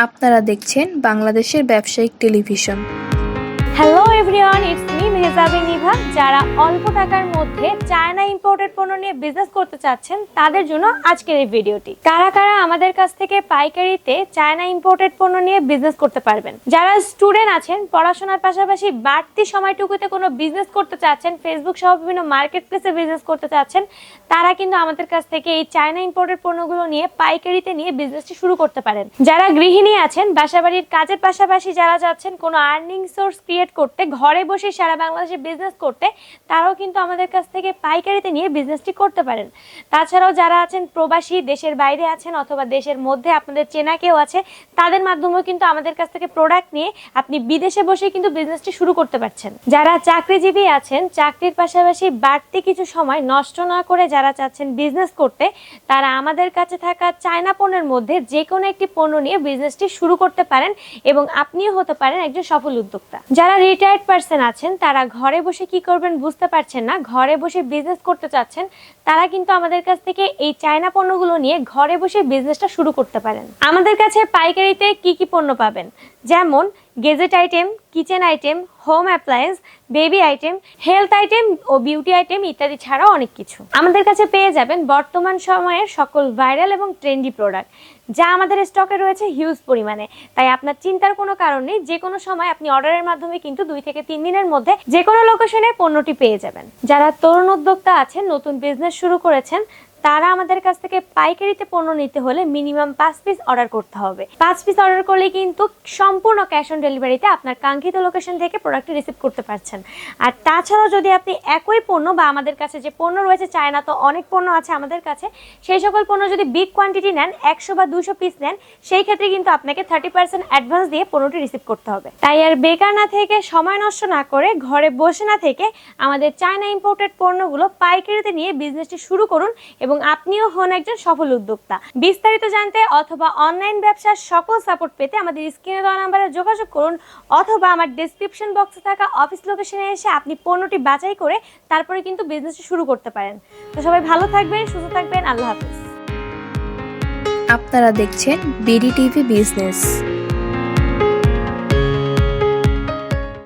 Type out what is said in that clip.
আপনারা দেখছেন বাংলাদেশের ব্যবসায়িক television. Hello everyone it's me Mehjabin Niva, যারা অল্প টাকার মধ্যে চায়না ইম্পোর্টেড পণ্য নিয়ে বিজনেস করতে চাচ্ছেন, তাদের জন্য আজকের এই ভিডিওটি। কারা কারা আমাদের কাছ থেকে পাইকারিতে চায়না ইম্পোর্টেড পণ্য নিয়ে বিজনেস করতে পারবেন? যারা স্টুডেন্ট আছেন, পড়াশোনার পাশাপাশি বাড়তি সময়টুকুতে কোনো বিজনেস করতে চাচ্ছেন ফেসবুক সহ বিভিন্ন মার্কেট প্লেসে বিজনেস করতে চাচ্ছেন, তারা কিন্তু আমাদের কাছ থেকে এই চায়না ইম্পোর্টেড পণ্যগুলো নিয়ে পাইকারিতে নিয়ে বিজনেসটি শুরু করতে পারেন। যারা গৃহিণী আছেন, বাসাবাড়ির কাজের পাশাপাশি যারা যাচ্ছেন, কোনো আর্নিং সোর্স ক্রিয়েট করতে, ঘরে বসে সারা বাংলাদেশে বিজনেস করতে, তারাও কিন্তু আমাদের কাছ থেকে পাইকারিতে নিয়ে বিজনেসটি করতে পারেন। তাছাড়াও যারা আছেন প্রবাসী, দেশের বাইরে আছেন অথবা দেশের মধ্যে আপনাদের চেনা কেউ আছে, তাদের মাধ্যমেও কিন্তু আমাদের কাছ থেকে প্রোডাক্ট নিয়ে আপনি বিদেশে বসে কিন্তু বিজনেসটি শুরু করতে পারছেন। যারা চাকরিজীবী আছেন, চাকরির পাশাপাশি বাড়তি কিছু সময় নষ্ট না করে যারা চাচ্ছেন বিজনেস করতে, তারা আমাদের কাছে থাকা চায়না পণ্যের মধ্যে যে কোনো একটি পণ্য নিয়ে বিজনেসটি শুরু করতে পারেন এবং আপনিও হতে পারেন একজন সফল উদ্যোক্তা। যারা রিটায়ার্ড পার্সন আছেন, তারা ঘরে বসে কি করবেন বুঝতে পারছেন না। ঘরে বসে বিজনেস করতে চাচ্ছেন, তারা কিন্তু আমাদের কাছ থেকে এই চায়না পণ্যগুলো নিয়ে ঘরে বসে বিজনেসটা শুরু করতে পারেন। আমাদের কাছে পাইকারিতে কি কি পণ্য পাবেন? যেমন gadget item, kitchen item, home appliance, baby item, health item ও বিউটি আইটেম ইত্যাদি ছাড়াও অনেক কিছু। আমাদের কাছে পেয়ে যাবেন বর্তমান সময়ের সকল ভাইরাল এবং ট্রেন্ডি প্রোডাক্ট, যা আমাদের স্টকে রয়েছে হিউজ পরিমাণে। তাই আপনার চিন্তার কোনো কারণ নেই, যে কোনো সময় আপনি অর্ডারের মাধ্যমে কিন্তু দুই থেকে তিন দিনের মধ্যে যে কোনো লোকেশনে পণ্যটি পেয়ে যাবেন। যারা তরুণ উদ্যোক্তা আছেন, নতুন বিজনেস শুরু করেছেন তারা আমাদের কাছ থেকে পাইকারিতে পণ্য নিতে হলে মিনিমাম পাঁচ পিস অর্ডার করতে হবে। পাঁচ পিস অর্ডার করলে কিন্তু সম্পূর্ণ ক্যাশ অন ডেলিভারিতে আপনার কাঙ্ক্ষিত লোকেশন থেকে প্রোডাক্টটি রিসিভ করতে পারছেন। আর তাছাড়াও যদি আপনি একই পণ্য বা আমাদের কাছে যে পণ্য রয়েছে, চায়না তো অনেক পণ্য আছে আমাদের কাছে, সেই সকল পণ্য যদি বিগ কোয়ান্টিটি নেন, একশো বা দুশো পিস নেন, সেই ক্ষেত্রে কিন্তু আপনাকে থার্টি পার্সেন্ট অ্যাডভান্স দিয়ে পণ্যটি রিসিভ করতে হবে। তাই আর বেকার না থেকে, সময় নষ্ট না করে ঘরে বসে না থেকে আমাদের চায়না ইম্পোর্টেড পণ্যগুলো পাইকারিতে নিয়ে বিজনেসটি শুরু করুন এবং আপনিও হন একজন সফল উদ্যোক্তা। বিস্তারিত জানতে অথবা অনলাইন ব্যবসার সকল সাপোর্ট পেতে আমাদের স্ক্রিনে দেওয়া নাম্বারে যোগাযোগ করুন অথবা আমার ডেসক্রিপশন বক্সে থাকা অফিস লোকেশনে এসে আপনি পণ্যটি বাছাই করে তারপরে কিন্তু বিজনেসটি শুরু করতে পারেন। তো সবাই ভালো থাকবেন, সুস্থ থাকবেন, আল্লাহ হাফিজ। আপনারা দেখছেন বিডি টিভি বিজনেস